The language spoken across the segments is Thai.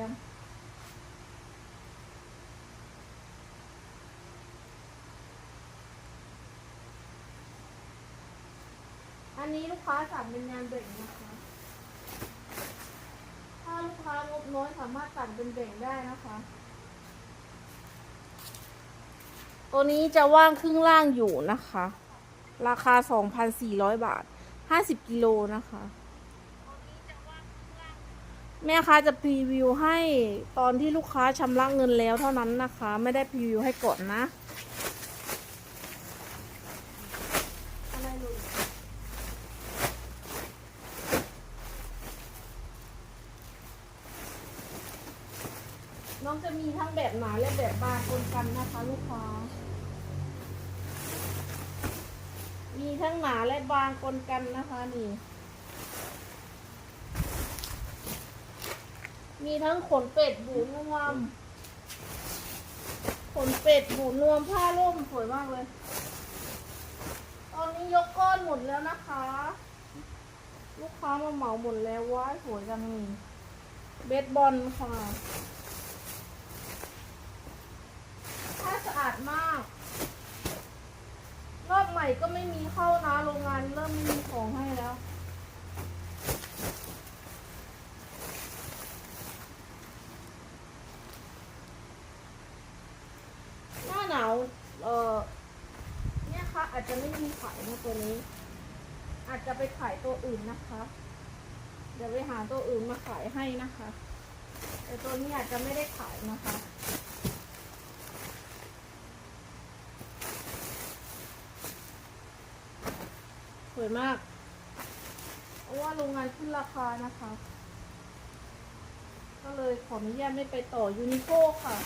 ยังอันนี้ลูกค้าสั่งเป็นงานเบ่งนะคะ ถ้าลูกค้างบน้อยสามารถสั่งเป็นเบ่งได้นะคะ ตัวนี้จะว่างครึ่งล่างอยู่นะคะ ราคา 2,400 บาท 50 กิโลนะคะ แม่ค้าจะพรีวิวให้ตอนที่ลูกค้าชำระเงินแล้วเท่านั้นนะคะ ไม่ได้พรีวิวให้ก่อนนะน้องจะมีทั้งแบบหนาและแบบบางปนกันนะคะลูกค้า มีทั้งหนาและบางปนกันนะคะนี่ มีทั้งขนเป็ดบูนวม ขนเป็ดบูนวมผ้าร่มสวยมากเลย ตอนนี้ยกก้อนหมดแล้วนะคะ ลูกค้ามาเหมาหมดแล้วว้ายสวยจังนี่เบสบอลค่ะผ้าสะอาดมาก รอบใหม่ก็ไม่มีเข้านะโรงงานเริ่มไม่มีของให้แล้ว หน้าหนาว เออเนี่ยค่ะ อาจจะไม่มีขายนะ ตัวนี้ อาจจะไปขายตัวอื่นนะคะ เดี๋ยวไปหาตัวอื่นมาขายให้นะคะ แต่ตัวนี้อาจจะไม่ได้ขายนะคะสวยมากเพราะว่าโรงงานขึ้นราคานะคะ ก็เลยขออนุญาตไม่ไปต่อยูนิโคค่ะ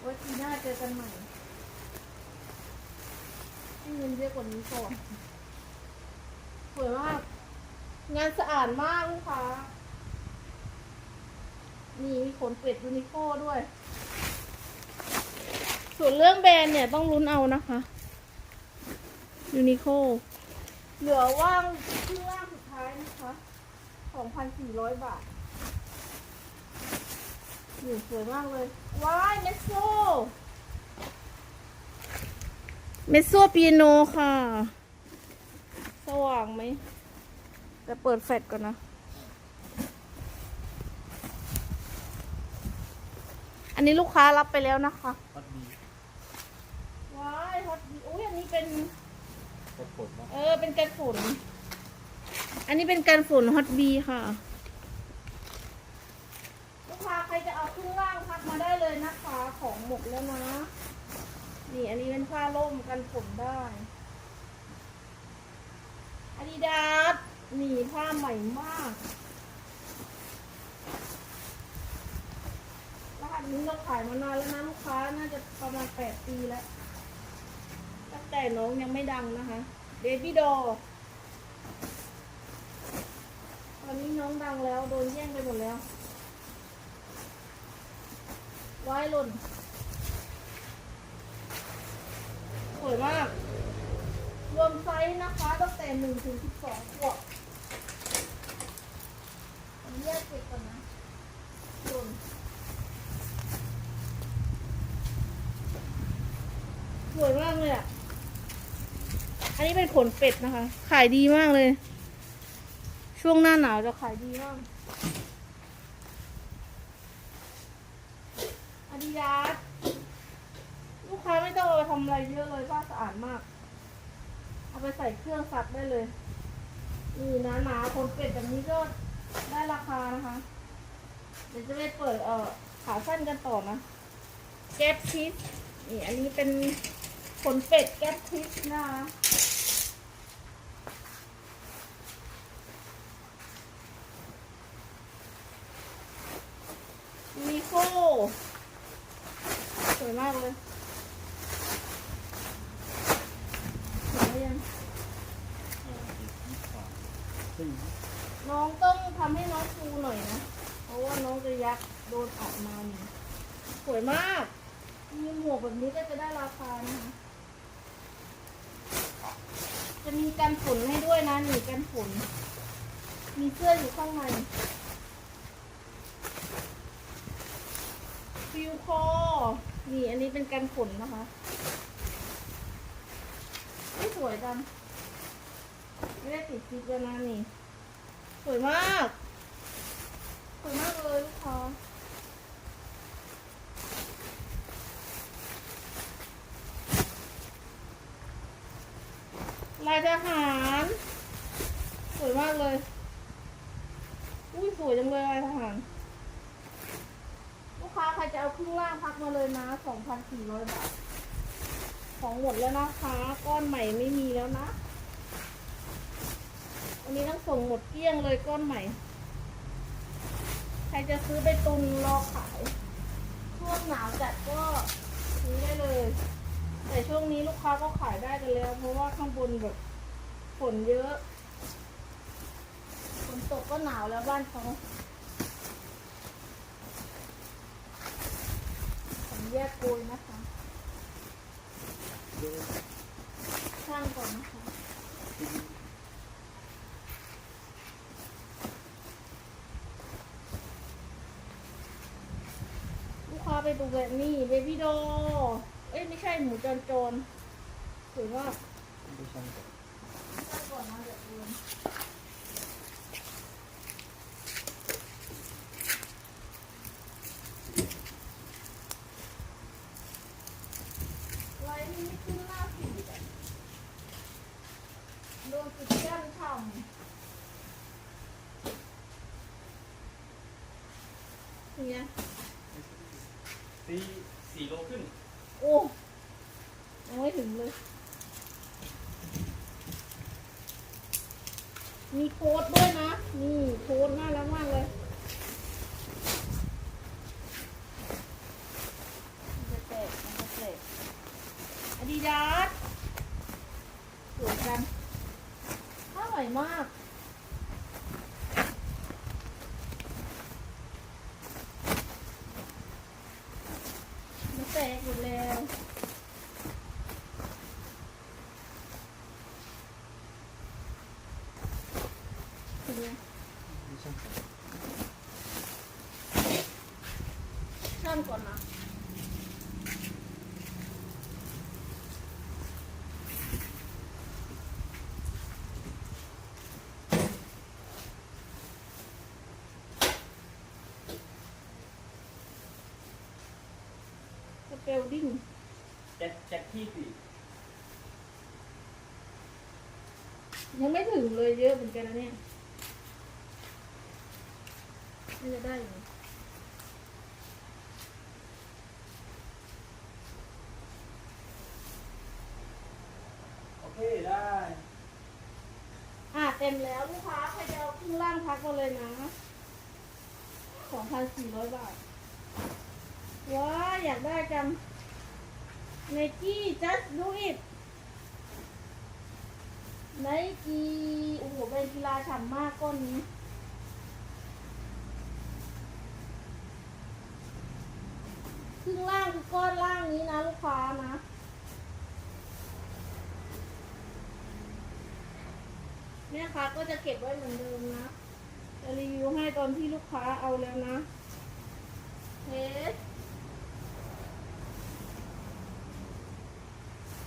ไว้ทีหน้าเจอกันใหม่ เงินเยอะกว่านี้ก่อนสวยมาก งานสะอาดมากลูกค้านี่มีขนเป็ดยูนิโคด้วย ส่วนเรื่องแบรนด์เนี่ยต้องลุ้นเอานะคะยูนิโคเหลือว่างครึ่งล่างสุดท้ายนะคะ2,400 บาทนี่สวยมากเลย ว้ายเมสโซ เมสโซปีโนค่ะ สว่างไหมจะเปิดแฟลชก่อนนะ อันนี้ลูกค้ารับไปแล้วนะคะพัดดีว้ายฮอตดีอุ้ยอันนี้เป็น กดผลว่าเออ เป็นกันฝนอันนี้เป็นกันฝนฮอตบีค่ะ ลูกค้าใครจะเอาขึ้นล่างพักมาได้เลยนะคะ ของหมดแล้วนะ นี่อันนี้เป็นผ้าร่มกันฝนได้อาดิดาสนี่ผ้าใหม่มากรหัสนี้เราขายมานานแล้วนะลูกค้าน่าจะประมาณแปดปีแล้ว ตั้งแต่น้องยังไม่ดังนะคะเบบี้ดอตอนนี้น้องดังแล้ว โดนแย่งไปหมดแล้ว ไว้หล่น สวยมาก รวมไซส์นะคะตั้งแต่หนึ่งถึงสิบสองขวบอันนี้แยกเก็บก่อนนะหล่นสวยมากเลยอะ อันนี้เป็นขนเป็ดนะคะ ขายดีมากเลย ช่วงหน้าหนาวจะขายดีมากอาดิดาส ลูกค้าไม่ต้องเอาไปทำอะไรเยอะเลยผ้าสะอาดมาก เอาไปใส่เครื่องซักได้เลยนี่นะหนาขนเป็ดแบบนี้ก็ได้ราคานะคะ เดี๋ยวจะไปเปิดเอ่อขาสั้นกันต่อนะ แก๊ปชิสนี่อันนี้เป็นขนเป็ดแก๊ปชิสนะคะมีโก้สวยมากเลย วยมาก มีหมวกแบบนี้ก็จะได้ราคานะจะมีกันฝนให้ด้วยนะหนีกันฝนมีเสื้ออยู่ข้างในฟิวคอนี่อันนี้เป็นกันฝนนะคะไม่สวยจังไม่ได้ติดซิปแล้วนะนี่ สวยมาก สวยมากเลยลูกค้า ลายทหารสวยมากเลย อุ้ยสวยจังเลยลายทหาร ลูกค้าใครจะเอาครึ่งล่างพักมาเลยนะ2,400บาท ของหมดแล้วนะคะ ก้อนใหม่ไม่มีแล้วนะอันนี้ต้องส่งหมดเกลี้ยงเลยก้อนใหม่ ใครจะซื้อไปตุนรอขาย ช่วงหนาวจัดก็ซื้อได้เลย แต่ช่วงนี้ ลูกค้าก็ขายได้กันแล้ว เพราะว่าข้างบนแบบฝนเยอะฝนตกก็หนาวแล้วบ้านเขาผมแยกโกยนะคะช่างก่อนนะคะลูกค้าไปดูแบบนี้เบบี้โดเอ้ยไม่ใช่หมูจรจรสวยมากดูช่างก่อนช่า งก่อนนะเดี๋ยวดูไลน์นี่ไม่ขึ้นหน้าโดนปิดกั้นช่ำเนี่ยสี่สี่โลขึ้น โอ้ยังไม่ถึงเลย มี โค้ดด้วยนะ นี่โค้ดน่ารักมากเลยจะแตกมันจะแตกอดีดาสสวยจังอร่อยมาก มันแตกหมดแล้วเป็นไง ดูช่างก่อน ช่างก่อนนะ สเปลดิ้งแจ็คแจ็คที่สี่ยังไม่ถึงเลยเยอะเหมือนกันนะเนี่ยน่าจะได้อยู่โอเคได้อะเต็มแล้วลูกค้าใครจะเอาครึ่งล่างพักมาเลยนะสองพันสี่ร้อยบาท ว้าอยากได้จังไนกี้ just do it ไนกี้โอ้โหเป็นกีฬาฉ่ำมากก้อนนี้ครึ่งล่างคือก้อนล่างนี้นะลูกค้านะเนี่ยค่ะก็จะเก็บไว้เหมือนเดิมนะจะรีวิวให้ตอนที่ลูกค้าเอาแล้วนะเทส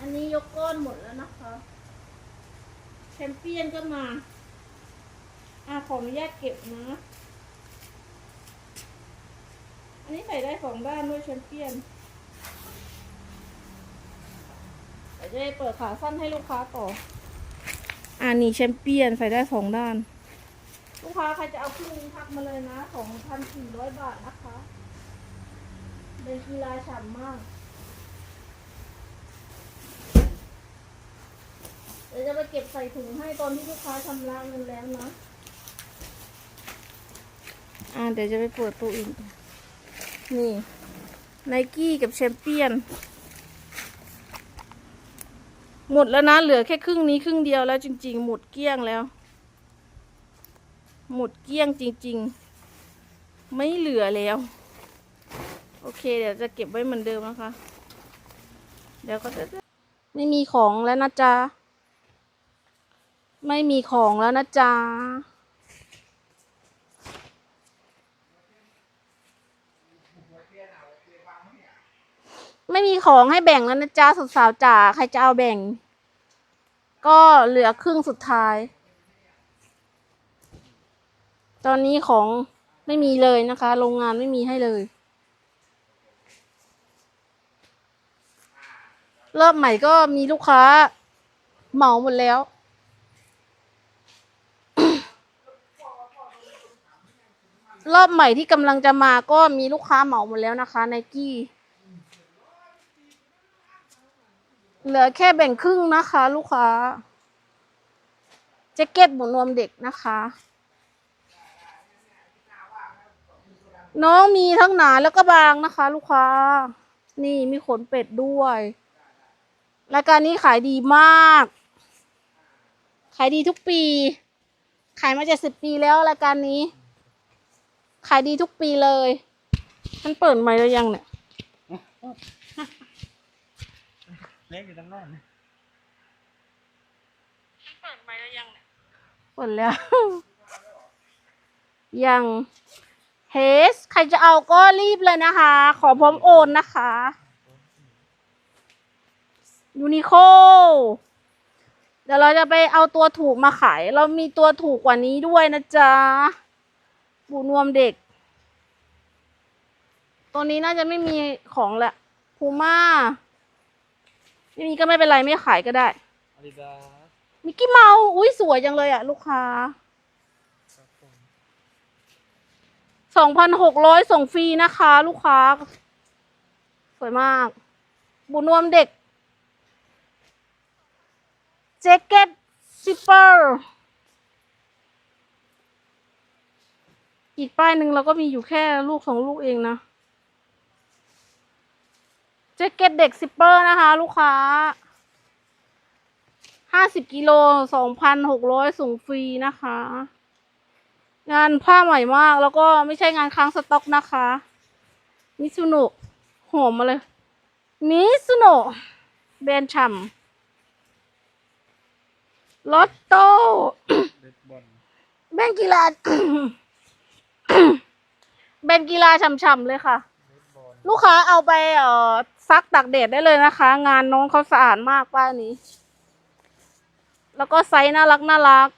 อันนี้ยกก้อนหมดแล้วนะคะแชมเปี้ยนก็มาอะขออนุญาตเก็บนะ อันนี้ใส่ได้สองด้านด้วยแชมเปี้ยนเดี๋ยวจะได้เปิดขาสั้นให้ลูกค้าต่ออ่านี่แชมเปี้ยนใส่ได้สองด้าน ลูกค้าใครจะเอาครึ่งนึงทักมาเลยนะสองพันสี่ร้อยบาทนะคะ เป็นกีฬาฉ่ำมาก ดี๋ยวจะไปเก็บใส่ถุงให้ตอนที่ลูกค้าชำระเงินแล้วนะอ่าเดี๋ยวจะไปเปิดตัวอื่นนี่ไนกี้กับแชมเปี้ยน หมดแล้วนะ เหลือแค่ครึ่งนี้ครึ่งเดียวแล้วจริง ๆ หมดเกลี้ยงแล้ว หมดเกลี้ยงจริง ๆ ไม่เหลือแล้ว โอเค เดี๋ยวจะเก็บไว้เหมือนเดิมนะคะ เดี๋ยวก็จะไม่มีของแล้วนะจ๊ะ ไม่มีของแล้วนะจ๊ะ ไม่มีของให้แบ่งแล้วนะจ๊ะสุดสาวจ๋าใครจะเอาแบ่ง ก็เหลือครึ่งสุดท้าย ตอนนี้ของไม่มีเลยนะคะ โรงงานไม่มีให้เลย รอบใหม่ก็มีลูกค้าเหมาหมดแล้ว รอบใหม่ที่กำลังจะมาก็มีลูกค้าเหมาหมดแล้วนะคะไนกี้เหลือแค่แบ่งครึ่งนะคะ ลูกค้าแจ็คเก็ตหมุนนวมเด็กนะคะ น้องมีทั้งหนาแล้วก็บางนะคะ ลูกค้า นี่มีขนเป็ดด้วยรายการนี้ขายดีมาก ขายดีทุกปี ขายมาเจะสิบปีแล้วรายการนี้ ขายดีทุกปีเลย มันเปิดใหม่แล้วยังเนี่ยเล็กอยู่ตั้งนานเปิดใหม่แล้วยังเนี่ยเปิดแล้ว ยังเฮสใครจะเอาก็รีบเลยนะคะ ขอพร้อมโอนนะคะยูนิโคเดี๋ยวเราจะไปเอาตัวถูกมาขาย เรามีตัวถูกกว่านี้ด้วยนะจ๊ะ บูนวมเด็กตัวนี้น่าจะไม่มีของแหละพูม่าไม่มีก็ไม่เป็นไรไม่ขายก็ได้ อาดิดาสมิกกี้เมาส์อุ้ยสวยจังเลยอะลูกค้า ครับผมสองพันหกร้อยส่งฟรีนะคะ ลูกค้า สวยมาก บุญนวมเด็กแจ็คเก็ตซิปเปอร์ อีกป้ายหนึ่งเราก็มีอยู่แค่ลูกสองลูกเองนะแจ็คเก็ตเด็กซิปเปอร์นะคะ ลูกค้าห้าสิบกิโลสองพันหกร้อยส่งฟรีนะคะ งานผ้าใหม่มากแล้วก็ไม่ใช่งานค้างสต็อกนะคะมิซุโนะหอมมาเลยมิซุโนะแบรนด์ฉ่ำลอตโต้เบสบอลแบรนด์กีฬา แบรนด์กีฬาฉ่ำๆเลยค่ะเบสบอลลูกค้าเอาไปเอ่อซักตากแดดได้เลยนะคะ งานน้องเขาสะอาดมากป้ายนี้ แล้วก็ไซส์น่ารักน่ารัก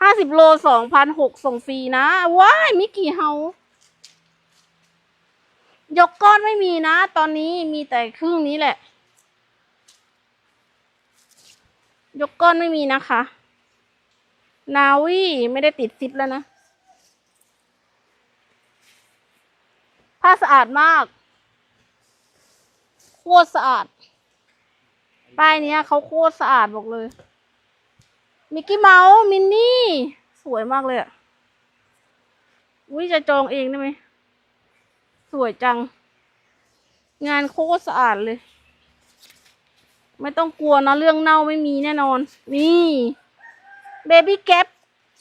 ห้าสิบโลสองพันหกส่งฟรีนะว้ายมิกกี้เฮายกก้อนไม่มีนะ ตอนนี้มีแต่ครึ่งนี้แหละ ยกก้อนไม่มีนะคะ นาวีไม่ได้ติดซิปแล้วนะ ผ้าสะอาดมาก โคตรสะอาด ป้ายนี้เขาโคตรสะอาดบอกเลย มิกกี้เมาส์มินนี่ สวยมากเลยอะอุ้ยจะจองเองได้ไหม สวยจัง งานโคตรสะอาดเลย ไม่ต้องกลัวนะ เรื่องเน่าไม่มีแน่นอน นี่ เบบี้แก๊ป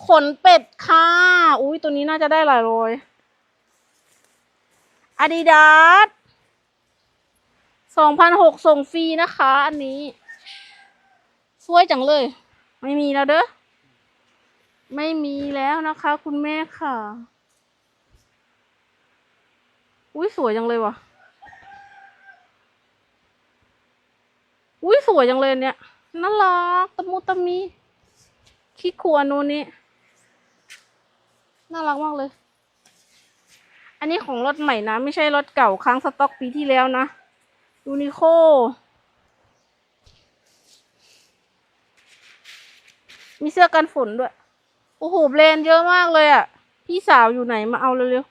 ขนเป็ดค่ะ อุ้ยตัวนี้น่าจะได้หลายร้อยอาดิดาสสองพันหกส่งฟรีนะคะ อันนี้ สวยจังเลย ไม่มีแล้วเด้อ ไม่มีแล้วนะคะ คุณแม่ค่ะ อุ้ยสวยจังเลยว่ะ อุ้ยสวยจังเลยเนี่ยน่ารักตะมุตะมี คิดครัวนู้นนี่น่ารักมากเลย อันนี้ของรถใหม่นะ ไม่ใช่รถเก่าค้างสต็อกปีที่แล้วนะยูนิโคมีเสื้อกันฝนด้วย โอ้โหแบรนด์เยอะมากเลยอะ่ะ พี่สาวอยู่ไหนมาเอาเร็ว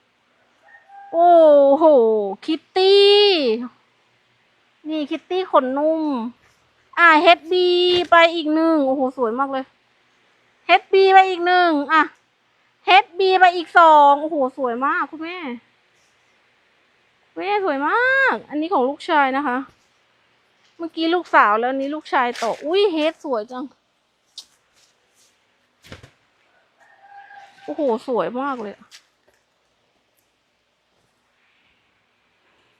ๆ โอ้โห คิตตี้ นี่คิตตี้ขนนุ่ม อ่าเฮดบีไปอีกหนึ่ง โอ้โห สวยมากเลย เฮดบีไปอีกหนึ่งอะเฮดบีไปอีกสองโอ้โห สวยมากคุณแม่แม่สวยมาก อันนี้ของลูกชายนะคะ เมื่อกี้ลูกสาวแล้วนนี้ลูกชายต่อ อุ้ยเฮดสวยจัง โอ้โห สวยมากเลย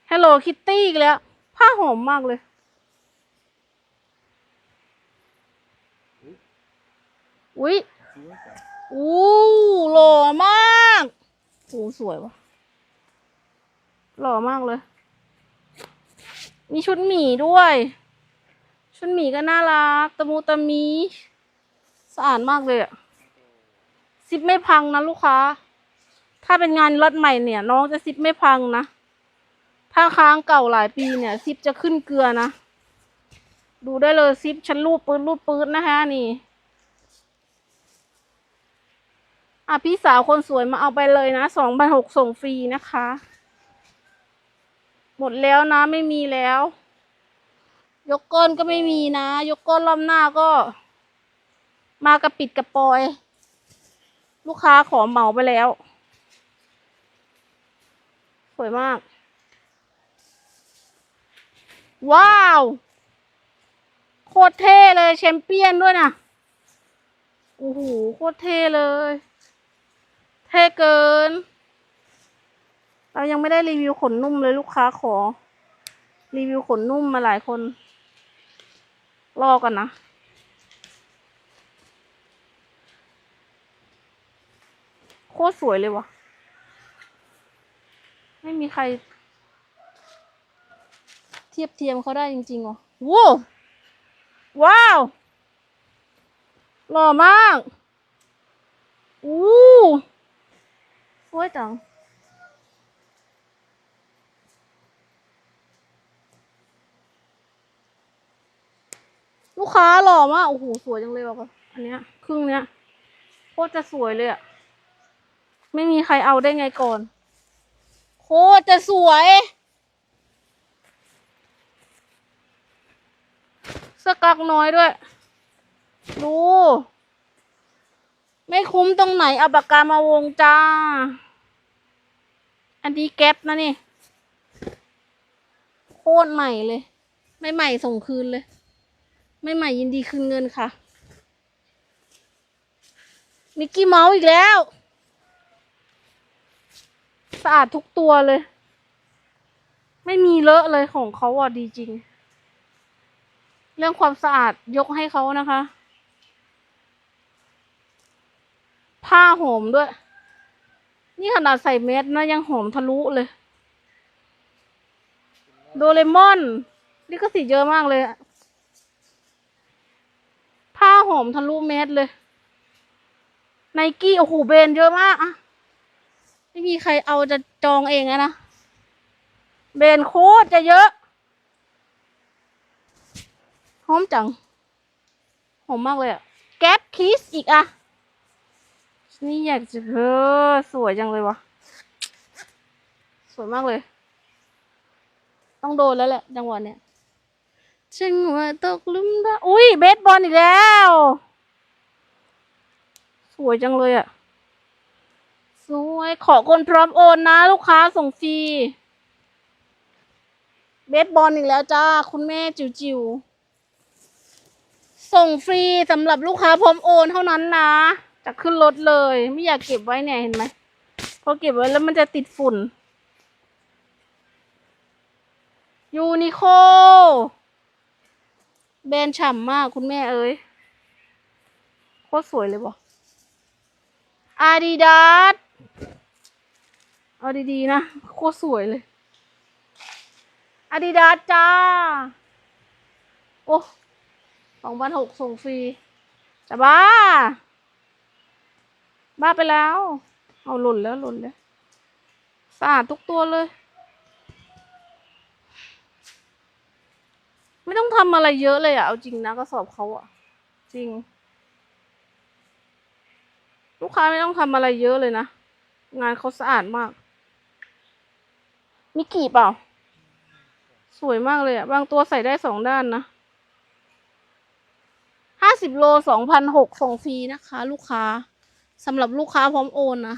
Hello Kitty อีกแล้ว ผ้าหอมมากเลย อุ้ยสวยจังอู้หล่อมากโอ้สวยวะหล่อมากเลย มีชุดหมีด้วย ชุดหมีก็น่ารัก ตะมูตะมีสะอาดมากเลยอะซิปไม่พังนะลูกค้า ถ้าเป็นงานรถใหม่เนี่ย น้องจะซิปไม่พังนะ ถ้าค้างเก่าหลายปีเนี่ย ซิปจะขึ้นเกลือนะ ดูได้เลยซิปฉันรูดปืนรูดปืนนะคะนี่ อะพี่สาวคนสวยมาเอาไปเลยนะสองพันหกส่งฟรีนะคะ หมดแล้วนะไม่มีแล้ว ยกก้นก็ไม่มีนะ ยกก้นรอบหน้าก็ มากระปิดกระปอย ลูกค้าขอเหมาไปแล้ว สวยมาก ว้าว โคตรเท่เลยแชมเปี้ยนด้วยนะโอ้โหโคตรเท่เลย เท่เกิน เรายังไม่ได้รีวิวขนนุ่มเลยลูกค้าขอ รีวิวขนนุ่มมาหลายคน รอกันนะโคตรสวยเลยวะไม่มีใคร เทียบเทียมเขาได้จริงๆวะว้าวว้าว หล่อมาก อู้ สวยจังลูกค้าหล่อมาก โอ้โห สวยจังเลยว่ะอันเนี้ย ครึ่งเนี้ยโคตรจะสวยเลยอะไม่มีใครเอาได้ไงก่อน โคตรจะสวยสกักน้อยด้วย ดู คุ้มตรงไหนเอาปากกามาวงจ้า อันนี้แก๊ปนะนี่ โคตรใหม่เลย ไม่ใหม่ส่งคืนเลย ไม่ใหม่ยินดีคืนเงินค่ะ มิกกี้เมาส์อีกแล้ว สะอาดทุกตัวเลย ไม่มีเลอะเลยของเขาอะดีจริง เรื่องความสะอาดยกให้เขานะคะ ผ้าหอมด้วย นี่ขนาดใส่เมสนะยังหอมทะลุเลย โดเรมอนนี่ก็สีเยอะมากเลยอะผ้าหอมทะลุเมสเลย ไนกี้โอ้โหเบรนเยอะมากอะไม่มีใครเอาจะจองเองอะนะ เบรนโคตรจะเยอะ หอมจัง หอมมากเลยอะแก๊ปคิสอีกอะ นี่อยากจะเออสวยจังเลยวะสวยมากเลย ต้องโดนแล้วแหละจังหวะเนี้ยจังหวะตกลุมรักอุ้ยเบสบอลอีกแล้ว สวยจังเลยอะสวยขอคนพร้อมโอนนะ ลูกค้าส่งฟรีเบสบอลอีกแล้วจ้า คุณแม่จิ๋วจิ๋วส่งฟรีสำหรับลูกค้าพร้อมโอนเท่านั้นนะ จะขึ้นรถเลย ไม่อยากเก็บไว้เนี่ยเห็นไหมพอเก็บไว้แล้วมันจะติดฝุ่น ยูนิโคแบรนด์ฉ่ำมากคุณแม่เอ้ยโคตรสวยเลยบ่อาดิดาสเอาดีๆนะ โคตรสวยเลยอาดิดาสจ้า โอ้สองพันหกส่งฟรีจะบ้า บ้าไปแล้ว เอาหล่นแล้วหล่นแล้วสะอาดทุกตัวเลย ไม่ต้องทำอะไรเยอะเลยอะเอาจริงนะกระสอบเขาอะจริง ลูกค้าไม่ต้องทำอะไรเยอะเลยนะ งานเขาสะอาดมาก มีกี่เปล่า สวยมากเลยอะบางตัวใส่ได้สองด้านนะห้าสิบโลสองพันหกส่งฟรีนะคะ ลูกค้า สำหรับลูกค้าพร้อมโอนนะ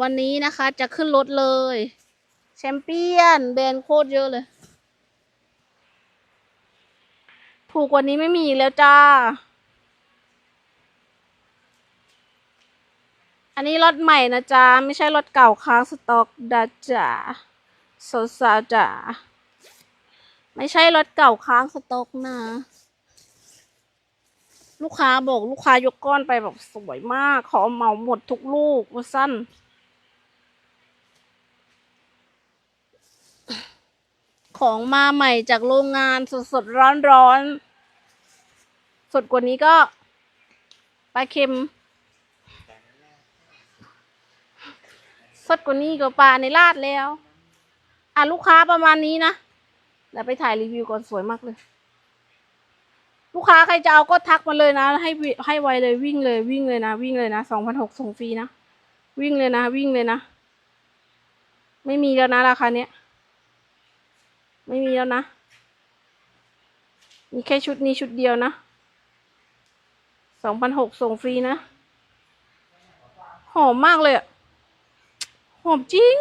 วันนี้นะคะจะขึ้นรถเลย แชมเปี้ยนแบรนด์โคตรเยอะเลย ถูกกว่านี้ไม่มีแล้วจ้า อันนี้รถใหม่นะจ๊ะ ไม่ใช่รถเก่าค้างสต็อกดาจ้าสาวจ้าไม่ใช่รถเก่าค้างสต็อกนะ ลูกค้าบอกลูกค้ายกก้อนไปแบบสวยมาก ขอเหมาหมดทุกลูกว่าสั้น ของมาใหม่จากโรงงานสดสดร้อนร้อนๆสดกว่านี้ก็ปลาเค็ม สดกว่านี้ก็ปลาในลาดแล้ว อะลูกค้าประมาณนี้นะเดี๋ยวไปถ่ายรีวิวก่อนสวยมากเลย ลูกค้าใครจะเอาก็ทักมาเลยนะ ให้ให้ไวเลยวิ่งเลยวิ่งเลยนะ วิ่งเลยนะสองพันหกส่งฟรีนะ วิ่งเลยนะ วิ่งเลยนะ ไม่มีแล้วนะราคาเนี้ย ไม่มีแล้วนะ มีแค่ชุดนี้ชุดเดียวนะสองพันหกส่งฟรีนะ หอมมากเลยอะหอมจริง